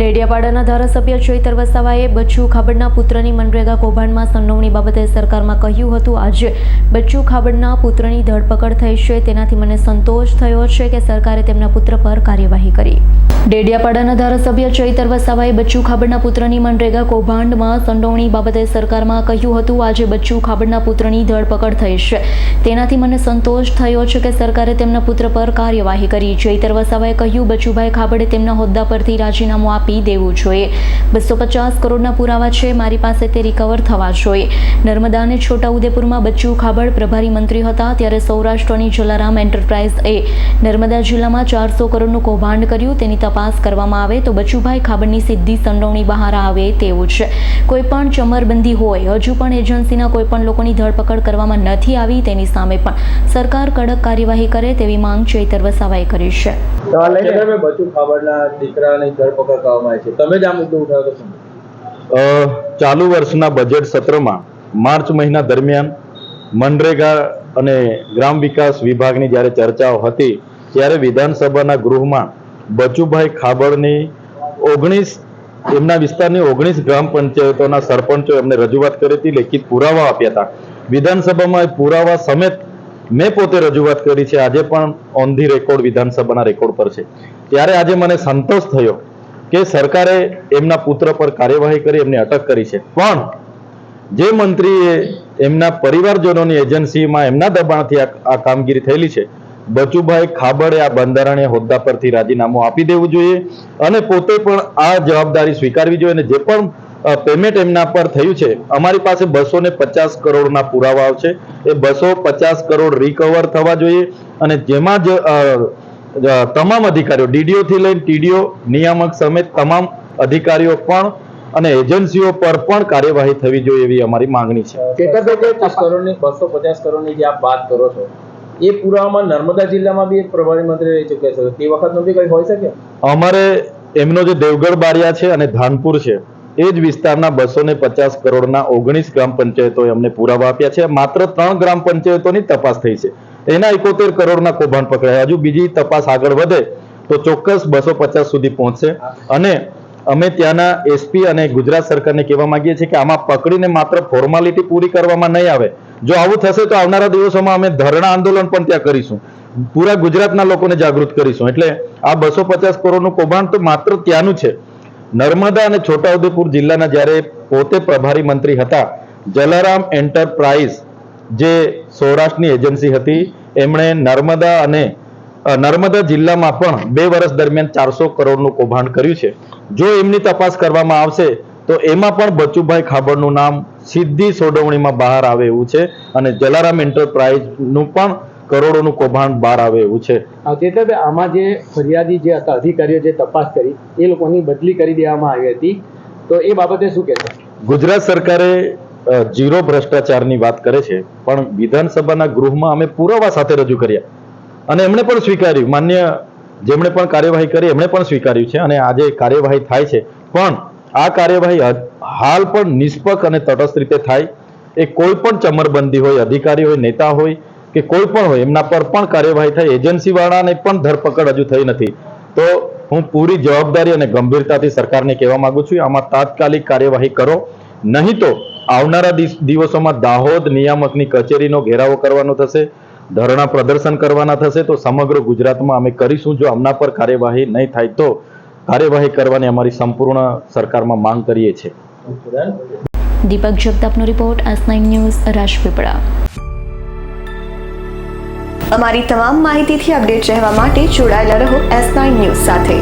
ડેડિયાપાડાના ધારાસભ્ય ચૈતર વસાવાએ બચ્ચુ ખાબડના પુત્રની મનરેગા કૌભાંડમાં સંડોવણી બાબતે સરકારમાં કહ્યું હતું, આજે બચ્ચુ ખાબડના પુત્રની ધરપકડ થઈ છે. તેનાથી મને સંતોષ થયો છે કે સરકારે તેમના પુત્ર પર કાર્યવાહી કરી. ડેડિયાપાડાના ધારાસભ્ય ચૈતર વસાવાએ બચ્ચુ ખાબડના પુત્રની મનરેગા કૌભાંડમાં સંડોવણી બાબતે સરકારમાં કહ્યું હતું, આજે બચ્ચુ ખાબડના પુત્રની ધરપકડ થઈ છે. તેનાથી મને સંતોષ થયો છે કે સરકારે તેમના પુત્ર પર કાર્યવાહી કરી. ચૈતર વસાવાએ કહ્યું, બચ્ચુભાઈ ખાબડે તેમના હોદ્દા પરથી રાજીનામું આપી દેવું જોઈએ. બસો પચાસ કરોડના પુરાવા છે, મારી પાસે તે રિકવર થવા જોઈએ. નર્મદા અને છોટાઉદેપુરમાં બચ્ચુ ખાબડ પ્રભારી મંત્રી હતા, ત્યારે સૌરાષ્ટ્રની જલારામ એન્ટરપ્રાઇઝ એ નર્મદા જિલ્લામાં ચારસો કરોડનું કૌભાંડ કર્યું. તેની તપાસ કરવામાં આવે તો બચુભાઈ ખાબડની સીધી સંડોવણી બહાર આવે તેવું છે. કોઈ પણ ચમરબંધી હોય હજુ પણ એજન્સીના કોઈ પણ લોકોની ધરપકડ કરવામાં નથી આવી તેની સામે પણ સરકાર કડક કાર્યવાહી કરે તેવી માંગ ચૈતર વસાવાએ કરી છે. બચુ ખાબડના દીકરાની ધરપકડ કરવામાં આવી છે. તમે જ આ મુદ્દો ઉઠાવ્યો છો ચાલુ વર્ષના બજેટ સત્રમાં માર્ચ મહિના દરમિયાન મનરેગા અને ગ્રામ વિકાસ વિભાગની જ્યારે ચર્ચાઓ હતી ત્યારે વિધાનસભાના ગૃહમાં બચુભાઈ ખાબડની ઓગણીસ, એમના વિસ્તારની ઓગણીસ ગ્રામ પંચાયતોના સરપંચો એમને રજૂઆત કરી હતી, લેખિત પુરાવા આપ્યા હતા. વિધાનસભામાં એ પુરાવા સમેત મેં પોતે રજૂઆત કરી છે. આજે પણ ઓન ધી રેકોર્ડ વિધાનસભાના રેકોર્ડ પર છે. ત્યારે આજે મને સંતોષ થયો કે સરકારે એમના પુત્ર પર કાર્યવાહી કરી, એમને અટક કરી છે. પણ જે મંત્રીએ એમના પરિવારજનોની એજન્સીમાં એમના દબાણથી આ કામગીરી થયેલી છે બચુભાઈ ખાબડે આ બંધારણીય હોદ્દા પરથી રાજીનામું આપી દેવું જોઈએ અને પોતે પણ આ જવાબદારી સ્વીકારવી જોઈએ અને જે પણ પેમેન્ટ એમના પર થયું છે, અમારી પાસે બસો ને પચાસ કરોડના પુરાવાઓ છે એ બસો પચાસ કરોડ રિકવર થવા જોઈએ અને જેમાં જ તમામ અધિકારીઓ ડીડીઓ થી લઈને ટીડીઓ નિયામક સમેત તમામ અધિકારીઓ પણ અને એજન્સીઓ પર પણ કાર્યવાહી થવી જોઈએ એવી અમારી માંગણી છે. બસો પચાસ કરોડની જે આપ વાત કરો છો એ પુરાવામાં નર્મદા જિલ્લામાં બી એક પ્રભારી મંત્રી રહી ચૂક્યા છે. તે વખતનું બી કંઈ હોઈ શકે? અમારે એમનો જે દેવગઢ બારિયા છે અને ધાનપુર છે, એ જ વિસ્તારના બસો ને પચાસ કરોડના ઓગણીસ ગ્રામ પંચાયતોએ અમને પુરાવા આપ્યા છે. માત્ર ત્રણ ગ્રામ પંચાયતોની તપાસ થઈ છે. એના એકોતેર કરોડના કૌભાંડ પકડાયા. હજુ બીજી તપાસ આગળ વધે તો ચોક્કસ બસો પચાસ સુધી પહોંચશે. અને અમે ત્યાંના એસપી અને ગુજરાત સરકારને કહેવા માંગીએ છીએ કે આમાં પકડીને માત્ર ફોર્માલિટી પૂરી કરવામાં નહીં આવે. જો આવું થશે તો આવનારા દિવસોમાં અમે ધરણા આંદોલન પણ ત્યાં કરીશું. પૂરા ગુજરાતના લોકોને જાગૃત કરીશું. એટલે આ બસો પચાસ કરોડનું કૌભાંડ તો માત્ર ત્યાંનું છે. નર્મદા અને છોટાઉદેપુર જિલ્લાના જ્યારે પોતે પ્રભારી મંત્રી હતા, જલારામ એન્ટરપ્રાઇઝ જે સૌરાષ્ટ્રની એજન્સી હતી, એમણે નર્મદા અને નર્મદા જિલ્લામાં પણ બે વર્ષ દરમિયાન ચારસો કરોડનું કૌભાંડ કર્યું છે. જો એમની તપાસ કરવામાં આવશે, તો એમાં પણ બચુભાઈ ખાબડનું નામ સીધી સોડવણીમાં બહાર આવે એવું છે અને જલારામ એન્ટરપ્રાઇઝનું પણ કરોડોનું કૌભાંડ બહાર આવે એવું છે. ચેતરભાઈ આમાં જે ફરિયાદી જે હતા અધિકારીઓ જે તપાસ કરી એ લોકોની બદલી કરી દેવામાં આવી હતી. તો એ બાબતે શું કહેશો? ગુજરાત સરકારે જીરો ભ્રષ્ટાચારની વાત કરે છે પણ વિધાનસભાના ગૃહમાં અમે પુરાવા સાથે રજૂ કર્યા. અને એમણે પણ સ્વીકાર્યું. માન્ય જેમણે પણ કાર્યવાહી કરી એમણે પણ સ્વીકાર્યું છે અને આજે કાર્યવાહી થાય છે. પણ આ કાર્યવાહી હાલ પણ નિષ્પક્ષ અને તટસ્થ રીતે થાય. એ કોઈ પણ ચમરબંધી હોય, અધિકારી હોય, નેતા હોય કે કોઈ પણ હોય, એમના પર પણ કાર્યવાહી થાય. એજન્સી વાળાને પણ ધરપકડ હજુ થઈ નથી. તો હું પૂરી જવાબદારી અને ગંભીરતાથી સરકારને કહેવા માંગુ છું, આમાં તાત્કાલિક કાર્યવાહી કરો. નહીં તો આવનારા દિવસોમાં દાહોદ નિયામકની કચેરીનો ઘેરાવો કરવાનો થશે, ધરણા પ્રદર્શન કરવાના થશે, તો સમગ્ર ગુજરાતમાં અમે કરીશું. જો આમના પર કાર્યવાહી નહીં થાય તો કાર્યવાહી કરવાની અમારી સંપૂર્ણ સરકારમાં માંગ કરીએ છીએ. Deepak જગતાપનો report S nine news Rajpipla. અમારી તમામ માહિતીથી અપડેટ રહેવા માટે જોડાયેલા રહો એસ નાઇન ન્યૂઝ સાથે.